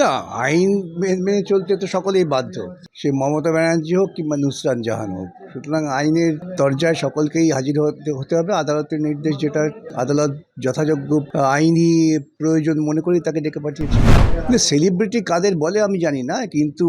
না, আইন মেনে চলতে তো সকলেই বাধ্য। সে মমতা ব্যানার্জি হোক কিংবা নুসরান জাহান হোক, সুতরাং আইনের দরজায় সকলকেই হাজির হতে হতে হবে। আদালতের নির্দেশ যেটা আদালত যথাযোগ্য আইনি প্রয়োজন মনে করি তাকে ডেকে পাঠিয়েছে। সেলিব্রিটি কাদের বলে আমি জানি না, কিন্তু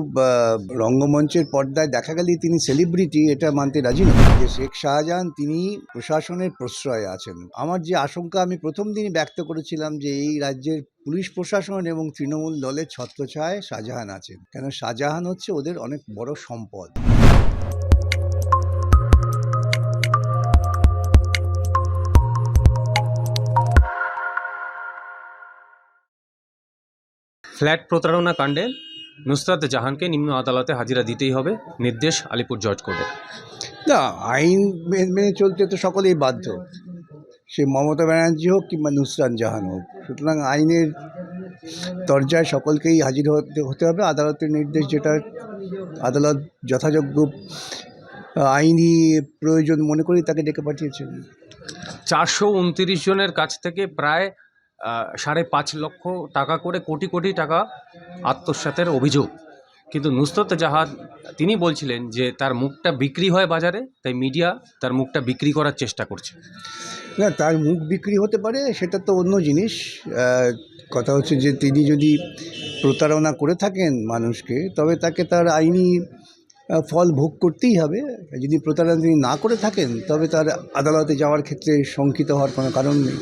রঙ্গমঞ্চের পর্দায় দেখা গেলেই তিনি সেলিব্রিটি, এটা মানতে রাজি নয় যে শেখ শাহজাহান, তিনি প্রশাসনের প্রশ্রয়ে আছেন। আমার যে আশঙ্কা আমি প্রথম দিনই ব্যক্ত করেছিলাম যে এই রাজ্যের পুলিশ প্রশাসন এবং তৃণমূল দলের ছত্রছায় শাহজাহান আছেন। কেন শাহজাহান হচ্ছে ওদের অনেক বড় সম্পদ। ফ্ল্যাট প্রতারণা কাণ্ডে নুসরাত জাহানকে নিম্ন আদালতে হাজিরা দিতেই হবে নির্দেশ আলিপুর জজ কোর্টের না আইন মেনে চলতে তো সকলেই বাধ্য। সে মমতা ব্যানার্জি হোক কিংবা নুসরান জাহান হোক। সুতরাং আইনের দরজায় সকলকেই হাজির হতে হতে হবে। আদালতের নির্দেশ যেটা, আদালত যথাযোগ্য আইনি প্রয়োজন মনে করি তাকে ডেকে পাঠিয়েছেন। চারশো উনতিরিশ জনের কাছ থেকে প্রায় সাড়ে পাঁচ লক্ষ টাকা করে, কোটি কোটি টাকা আত্মসাতের অভিযোগ। কিন্তু নুসরত জাহান, তিনি বলছিলেন যে তার মুখটা বিক্রি হয় বাজারে, তাই মিডিয়া তার মুখটা বিক্রি করার চেষ্টা করছে। না, তার মুখ বিক্রি হতে পারে, সেটা তো অন্য জিনিস। কথা হচ্ছে যে তিনি যদি প্রতারণা করে থাকেন মানুষকে, তবে তাকে তার আইনি ফল ভোগ করতেই হবে। যদি প্রতারণা তিনি না করে থাকেন, তবে তার আদালতে যাওয়ার ক্ষেত্রে শঙ্কিত হওয়ার কোনো কারণ নেই।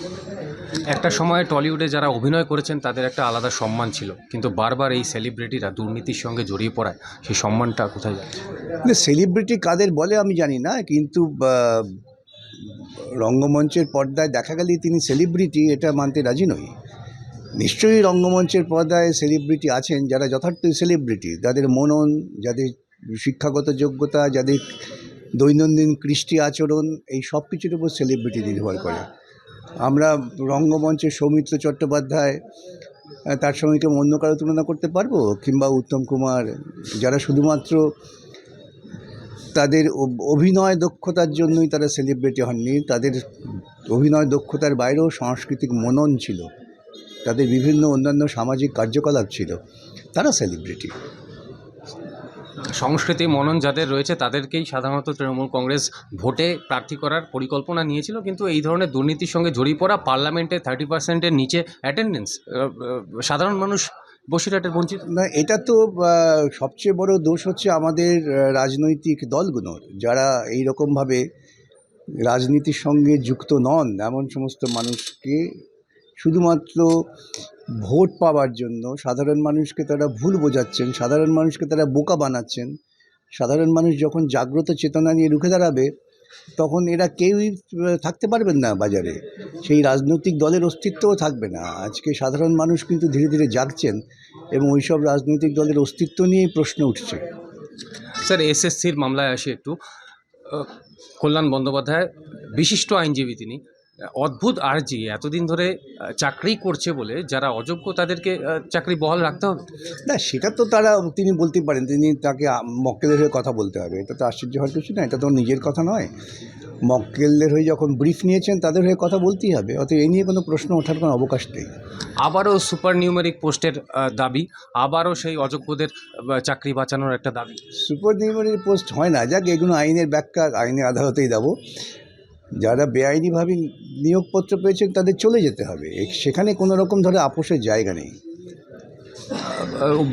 একটা সময়ে টলিউডে যারা অভিনয় করেছেন, তাদের একটা আলাদা সম্মান ছিল। কিন্তু বারবার এই সেলিব্রিটিরা দুর্নীতির সঙ্গে জড়িয়ে পড়ায়, সেই সম্মানটা কোথায় যাচ্ছে সেলিব্রিটি কাদের বলে আমি জানি না, কিন্তু রঙ্গমঞ্চের পর্দায় দেখা গেলেই তিনি সেলিব্রিটি এটা মানতে রাজি নই। নিশ্চয়ই রঙ্গমঞ্চের পর্দায় সেলিব্রিটি আছেন যারা যথার্থ সেলিব্রিটি যাদের মনন, যাদের শিক্ষাগত যোগ্যতা, যাদের দৈনন্দিন কৃষ্টি আচরণ, এই সব কিছুর উপর সেলিব্রিটি নির্ভর করে। আমরা রঙ্গমঞ্চে সৌমিত্র চট্টোপাধ্যায় তার সঙ্গে কেউ অন্য কারও তুলনা করতে পারব? কিংবা উত্তম কুমার, যারা শুধুমাত্র তাদের অভিনয় দক্ষতার জন্যই তারা সেলিব্রিটি হননি, তাদের অভিনয় দক্ষতার বাইরেও সাংস্কৃতিক মনন ছিল। তাদের বিভিন্ন অন্যান্য সামাজিক কার্যকলাপ ছিল। তারা সেলিব্রিটি সংস্কৃতি, মনন যাদের রয়েছে, তাদেরকেই সাধারণত তৃণমূল কংগ্রেস ভোটে প্রার্থী করার পরিকল্পনা নিয়েছিল। কিন্তু এই ধরনের দুর্নীতির সঙ্গে জড়িয়ে পড়া পার্লামেন্টে থার্টি পার্সেন্টের নিচে অ্যাটেন্ডেন্স সাধারণ মানুষ বসিরহাটের বঞ্চিত। না, এটা তো সবচেয়ে বড় দোষ হচ্ছে আমাদের রাজনৈতিক দলগুলোর। যারা এই রকমভাবে রাজনীতির সঙ্গে যুক্ত নন, এমন সমস্ত মানুষকে শুধুমাত্র ভোট পাওয়ার জন্য সাধারণ মানুষকে তারা ভুল বোঝাচ্ছেন, সাধারণ মানুষকে তারা বোকা বানাচ্ছেন। সাধারণ মানুষ যখন জাগ্রত চেতনা নিয়ে রুখে দাঁড়াবে, তখন এরা কেউই থাকতে পারবেন না বাজারে। সেই রাজনৈতিক দলের অস্তিত্বও থাকবে না। আজকে সাধারণ মানুষ কিন্তু ধীরে ধীরে জাগছেন এবং ওইসব রাজনৈতিক দলের অস্তিত্ব নিয়েই প্রশ্ন উঠছে। স্যার, এসএসসির মামলায় আসি একটু। কল্যাণ বন্দ্যোপাধ্যায়, বিশিষ্ট আইনজীবী তিনি অদ্ভুত আর্জি এতদিন ধরে চাকরি করছে বলে যারা অযোগ্য তাদেরকে চাকরি বহাল রাখতে হবে? না সেটা তো তারা তিনি বলতে পারেন তিনি তাকে মক্কেলের হয়ে কথা বলতে হবে। এটা তো আশ্চর্য হওয়ার কিছু না এটা তো নিজের কথা নয়। মক্কেলদের হয়ে যখন ব্রিফ নিয়েছেন তাদের হয়ে কথা বলতেই হবে। অত এই নিয়ে কোনো প্রশ্ন ওঠার কোনো অবকাশ নেই। আবারও সুপার নিউমেরিক পোস্টের দাবি আবারও সেই অযোগ্যদের চাকরি বাঁচানোর একটা দাবি। সুপার নিউমারি পোস্ট হয় না। যাক এগুলো আইনের ব্যাখ্যা আইনের আদালতেই দেবো। যারা বেআইনিভাবে নিয়োগপত্র পেয়েছেন তাদের চলে যেতে হবে। সেখানে কোনো রকম ধরে আপোষের জায়গা নেই।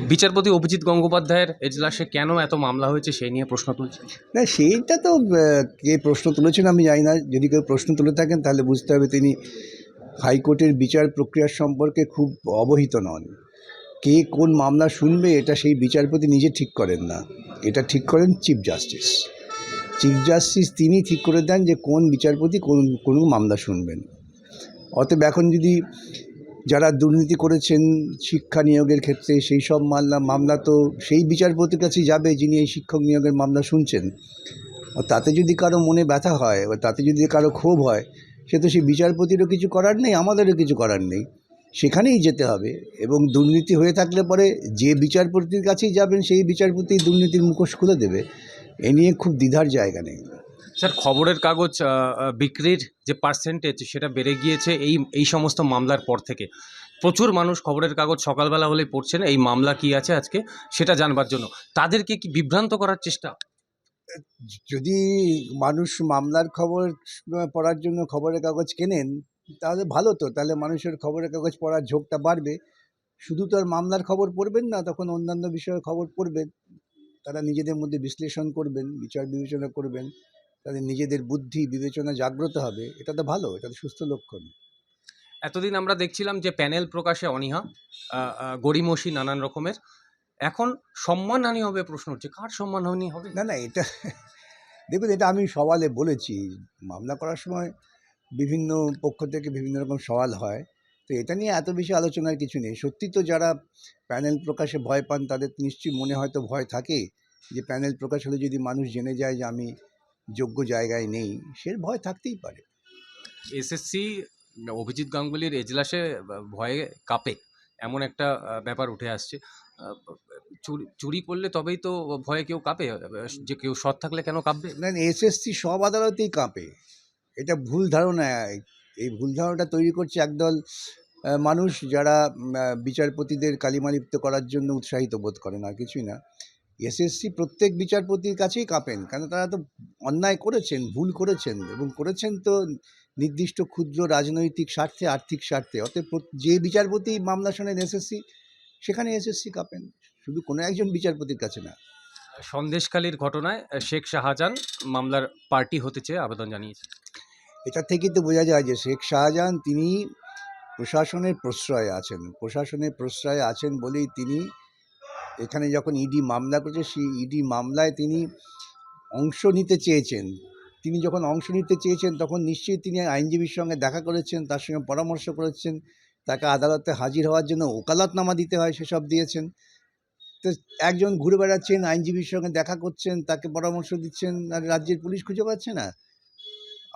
বিচারপতি অভিজিৎ গঙ্গোপাধ্যায়ের এজলাসে কেন এত মামলা হয়েছে সেই নিয়ে প্রশ্ন তুলছে না সেইটা তো কে প্রশ্ন তুলেছেন আমি জানি না। যদি কেউ প্রশ্ন তুলে থাকেন তাহলে বুঝতে হবে তিনি হাইকোর্টের বিচার প্রক্রিয়ার সম্পর্কে খুব অবহিত নন। কে কোন মামলা শুনবে এটা সেই বিচারপতি নিজে ঠিক করেন না। এটা ঠিক করেন চিফ জাস্টিস। চিফ জাস্টিস তিনি ঠিক করে দেন যে কোন বিচারপতি কোন কোন মামলা শুনবেন। অতএব এখন যদি যারা দুর্নীতি করেছেন শিক্ষা নিয়োগের ক্ষেত্রে সেই সব মামলা মামলা তো সেই বিচারপতির কাছেই যাবে যিনি এই শিক্ষক নিয়োগের মামলা শুনছেন। তাতে যদি কারও মনে ব্যথা হয় বা তাতে যদি কারও ক্ষোভ হয়, সে তো সেই বিচারপতিরও কিছু করার নেই, আমাদেরও কিছু করার নেই। সেখানেই যেতে হবে এবং দুর্নীতি হয়ে থাকলে পরে যে বিচারপতির কাছেই যাবেন সেই বিচারপতি দুর্নীতির মুখোশ খুলে দেবে। এ নিয়ে খুব দ্বিধার জায়গা নেই। স্যার খবরের কাগজ বিক্রির যে পার্সেন্টেজ সেটা বেড়ে গিয়েছে এই এই সমস্ত মামলার পর থেকে। প্রচুর মানুষ খবরের কাগজ সকালবেলা হলে পড়ছেন এই মামলা কি আছে আজকে সেটা জানবার জন্য। তাদেরকে কি বিভ্রান্ত করার চেষ্টা? যদি মানুষ মামলার খবর পড়ার জন্য খবরের কাগজ কেনেন তাহলে ভালো তো তাহলে মানুষের খবরের কাগজ পড়ার ঝোঁকটা বাড়বে। শুধু তো আর মামলার খবর পড়বেন না তখন অন্যান্য বিষয়ে খবর পড়বেন। তারা নিজেদের মধ্যে বিশ্লেষণ করবেন বিচার বিবেচনা করবেন তাদের নিজেদের বুদ্ধি বিবেচনা জাগ্রত হবে এটা তো ভালো এটা তো সুস্থ লক্ষণ। এতদিন আমরা দেখছিলাম যে প্যানেল প্রকাশে অনীহা গড়িমসি নানান রকমের। এখন সম্মানহানি হবে প্রশ্ন হচ্ছে কার সম্মানহানি হবে? না না এটা দেখুন এটা আমি সওয়ালে বলেছি। মামলা করার সময় বিভিন্ন পক্ষ থেকে বিভিন্ন রকম সওয়াল হয়। তো এটা নিয়ে এত বেশি আলোচনার কিছু নেই। সত্যি তো যারা প্যানেল প্রকাশে ভয় পান তাদের নিশ্চয়ই মনে হয়তো ভয় থাকে যে প্যানেল প্রকাশ হলে যদি মানুষ জেনে যায় যে আমি যোগ্য জায়গায় নেই সে ভয় থাকতেই পারে। এসএসসি অভিজিৎ গাঙ্গুলির এজলাসে ভয়ে কাঁপে এমন একটা ব্যাপার উঠে আসছে। চুরি চুরি করলে তবেই তো ভয়ে কেউ কাঁপে যে কেউ সৎ থাকলে কেন কাঁপবে? না এসএসসি সব আদালতেই কাঁপে। এটা ভুল ধারণা এই ভুল ধারণাটা তৈরি করছে একদল মানুষ যারা বিচারপতিদের কালিমালিপ্ত করার জন্য উৎসাহিত বোধ করেন, আর কিছুই না। এসএসসি প্রত্যেক বিচারপতির কাছেই কাঁপেন, কেন তারা তো অন্যায় করেছেন, ভুল করেছেন, এবং করেছেন তো নির্দিষ্ট ক্ষুদ্র রাজনৈতিক স্বার্থে, আর্থিক স্বার্থে। অতএব যে বিচারপতি মামলা শোনেন এসএসসি, সেখানে এসএসসি কাঁপেন। শুধু কোনো একজন বিচারপতির কাছে না। সন্দেশকালীর ঘটনায় শেখ শাহজাহান মামলার পার্টি হতে চেয়ে আবেদন জানিয়েছে এটা থেকেই তো বোঝা যায় যে শেখ শাহজাহান তিনি প্রশাসনের প্রশ্রয়ে আছেন। প্রশাসনের প্রশ্রয়ে আছেন বলেই তিনি এখানে যখন ইডি মামলা করেছে, সেই ইডি মামলায় তিনি অংশ নিতে চেয়েছেন। তিনি যখন অংশ নিতে চেয়েছেন, তখন নিশ্চয়ই তিনি আইনজীবীর সঙ্গে দেখা করেছেন, তার সঙ্গে পরামর্শ করেছেন, তাকে আদালতে হাজির হওয়ার জন্য ওকালতনামা দিতে হয়, সেসব দিয়েছেন। তো একজন ঘুরে বেড়াচ্ছেন, আইনজীবীর সঙ্গে দেখা করছেন, তাকে পরামর্শ দিচ্ছেন, আর রাজ্যের পুলিশ খুঁজে পাচ্ছে না।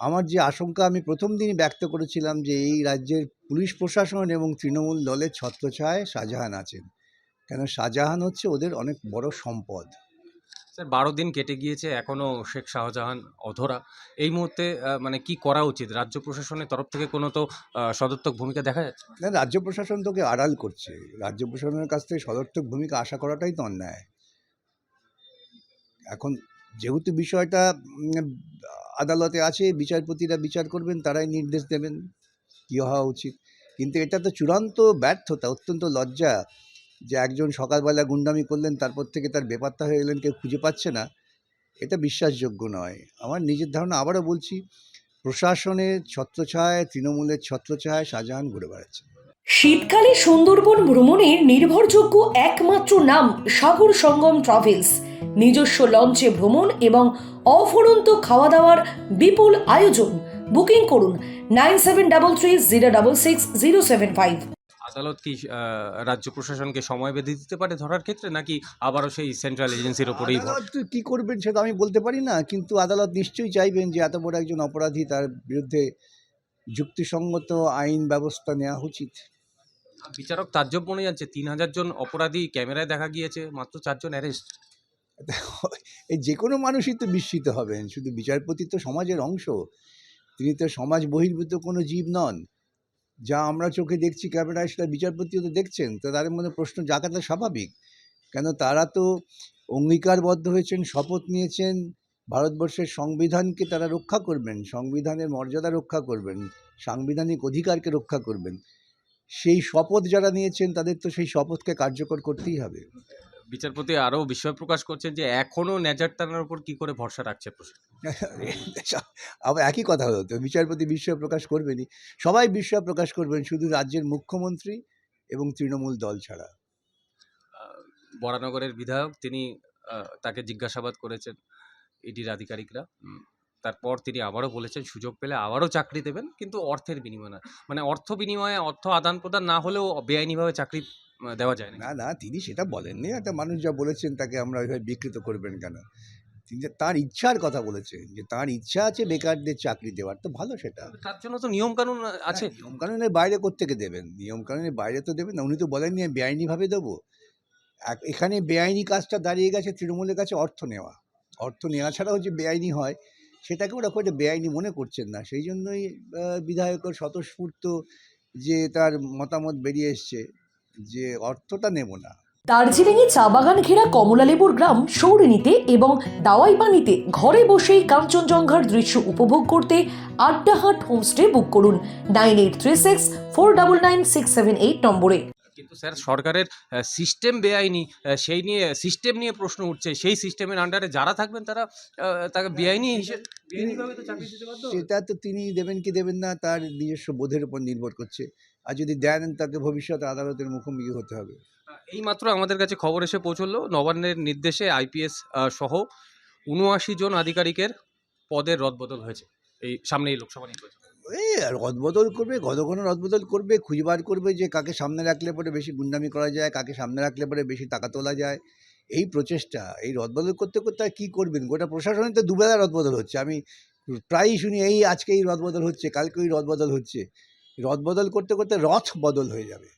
আমার যে আশঙ্কা আমি প্রথম দিনই ব্যক্ত করেছিলাম যে এই রাজ্যের পুলিশ প্রশাসন এবং তৃণমূল দলের ছত্রছায় শাহজাহান আছেন। কেন শাহজাহান হচ্ছে ওদের অনেক বড় সম্পদ। স্যার বারো দিন কেটে গিয়েছে এখনও শেখ শাহজাহান অধরা। এই মুহূর্তে মানে কি করা উচিত? রাজ্য প্রশাসনের তরফ থেকে কোনো তো সদর্থক ভূমিকা দেখা যাচ্ছে? না রাজ্য প্রশাসন তোকে আড়াল করছে। রাজ্য প্রশাসনের কাছ থেকে সদর্থক ভূমিকা আশা করাটাই তো অন্যায়। এখন যেহেতু বিষয়টা আদালতে আছে, বিচারপতিরা বিচার করবেন, তারাই নির্দেশ দেবেন কী হওয়া উচিত। কিন্তু এটা তো চূড়ান্ত ব্যর্থতা, অত্যন্ত লজ্জা যে একজন সকালবেলা গুন্ডামি করলেন, তারপর থেকে তার বেপাত্তা হয়ে গেলেন, কেউ খুঁজে পাচ্ছে না। এটা বিশ্বাসযোগ্য নয়। আমার নিজের ধারণা আবারও বলছি প্রশাসনের ছত্রছায়, তৃণমূলের ছত্রছায় শাহজাহান ঘুরে বেড়াচ্ছে। শীতকালে সুন্দরবন ভ্রমণের নির্ভরযোগ্য একমাত্র নাম সাগর সঙ্গম ট্রাভেলস। নিজস্ব লঞ্চে ভ্রমণ এবং অফুরন্ত খাওয়া দাওয়ার বিপুল আয়োজন। বুকিং করুন nine seven double three zero double six zero seven five. আদালত কি রাজ্য প্রশাসনকে সময় বেঁধে দিতে পারে ধরার ক্ষেত্রে নাকি আবারও সেই সেন্ট্রাল এজেন্সির ওপরেই কি করবেন সেটা আমি বলতে পারি না কিন্তু আদালত নিশ্চয়ই চাইবেন যে এত বড় একজন অপরাধী তার বিরুদ্ধে যুক্তিসঙ্গত আইন ব্যবস্থা নেওয়া উচিত। বিচারক তাজ্জব মনে যাচ্ছে তিন হাজার জন অপরাধী ক্যামেরায় দেখা গিয়েছে মাত্র চারজন অ্যারেস্ট। যে কোনো মানুষই তো বিস্মিত হবেন। শুধু বিচারপতি তো সমাজের অংশ। তিনি তো সমাজ বহির্ভূত কোনো জীব নন। যা আমরা চোখে দেখছি, ক্যামেরায় সেটা বিচারপতিও তো দেখছেন। তো তাদের মধ্যে প্রশ্ন জাগাটা স্বাভাবিক। কেন তারা তো অঙ্গীকারবদ্ধ হয়েছেন, শপথ নিয়েছেন, ভারতবর্ষের সংবিধানকে তারা রক্ষা করবেন, সংবিধানের মর্যাদা রক্ষা করবেন, সাংবিধানিক অধিকারকে রক্ষা করবেন। সেই শপথ যারা নিয়েছেন, তাদের তো সেই শপথকে কার্যকর করতেই হবে। বিচারপতি আরও বিস্ময় প্রকাশ করছেন যে এখনও ন্যাজার টানার উপর কি করে ভরসা রাখছে আবার একই কথা হলো তো বিচারপতি বিস্ময় প্রকাশ করবেনই। সবাই বিস্ময় প্রকাশ করবেন শুধু রাজ্যের মুখ্যমন্ত্রী এবং তৃণমূল দল ছাড়া। বরানগরের বিধায়ক তিনি তাকে জিজ্ঞাসাবাদ করেছেন ইডির আধিকারিকরা। তারপর তিনি আবারও বলেছেন সুযোগ পেলে আবারও চাকরি দেবেন কিন্তু অর্থের বিনিময় না। মানে অর্থ বিনিময়ে অর্থ আদান প্রদান না হলেও বেআইনিভাবে চাকরি দেওয়া যায় না না তিনি সেটা বলেননি। একটা মানুষ যা বলেছেন তাকে আমরা ওইভাবে বিকৃত করবেন কেন? তিনি যে তার ইচ্ছার কথা বলেছেন যে তার ইচ্ছা আছে বেকারদের চাকরি দেওয়ার তো ভালো সেটা। তার জন্য তো নিয়ম কানুন আছে। হ্যাঁ, নিয়মকানুনের বাইরে কোত্থেকে দেবেন? নিয়মকানুনের বাইরে তো দেবেন না উনি তো বলেননি আমি বেআইনিভাবে দেবো। এক- এখানে বেআইনি কাজটা দাঁড়িয়ে গেছে তৃণমূলের কাছে অর্থ নেওয়া। অর্থ নেওয়া ছাড়াও যে বেআইনি হয় সেটাকে ওরা খুব বেআইনি মনে করছেন না। সেই জন্যই বিধায়কের স্বতঃস্ফূর্ত যে তার মতামত বেরিয়ে এসছে। যে অর্থটা নেব না। দার্জিলিংয়ে চা বাগান ঘেরা কমলালেবুর গ্রাম সৌরিনীতে এবং দাওয়াই পানিতে ঘরে বসেই কাঞ্চনজঙ্ঘার দৃশ্য উপভোগ করতে আড্ডাহাট হোমস্টে বুক করুন nine eight three six four double nine six seven eight নম্বরে। কিন্তু স্যার সরকারের সিস্টেম বেআইনি সেই নিয়ে সিস্টেম নিয়ে প্রশ্ন উঠছে। সেই সিস্টেমের আন্ডারে যারা থাকবেন তারা তাকে বেআইনি হিসেবে সেটা তো তিনি দেবেন কি দেবেন না তার নিজস্ব বোধের উপর নির্ভর করছে। আর যদি দেন তাকে ভবিষ্যতে আদালতের মুখোমুখি হতে হবে। এইমাত্র আমাদের কাছে খবর এসে পৌঁছলো। নবান্নের নির্দেশে আইপিএস সহ উনআশি জন আধিকারিকের পদের রদবদল হয়েছে। এই সামনে এই লোকসভা নির্বাচন। এই রদবদল করবে ঘন রদবদল করবে খুঁজে বার করবে যে কাকে সামনে রাখলে পরে বেশি গুন্ডামি করা যায় কাকে সামনে রাখলে পরে বেশি টাকা তোলা যায়। এই প্রচেষ্টা, এই রদবদল করতে করতে আর কী করবেন? গোটা প্রশাসনে তো দুবেলা রদবদল হচ্ছে। আমি প্রায়ই শুনি, এই আজকে এই রদবদল হচ্ছে, কালকে এই রদবদল হচ্ছে। রদবদল করতে করতে রথ বদল হয়ে যাবে।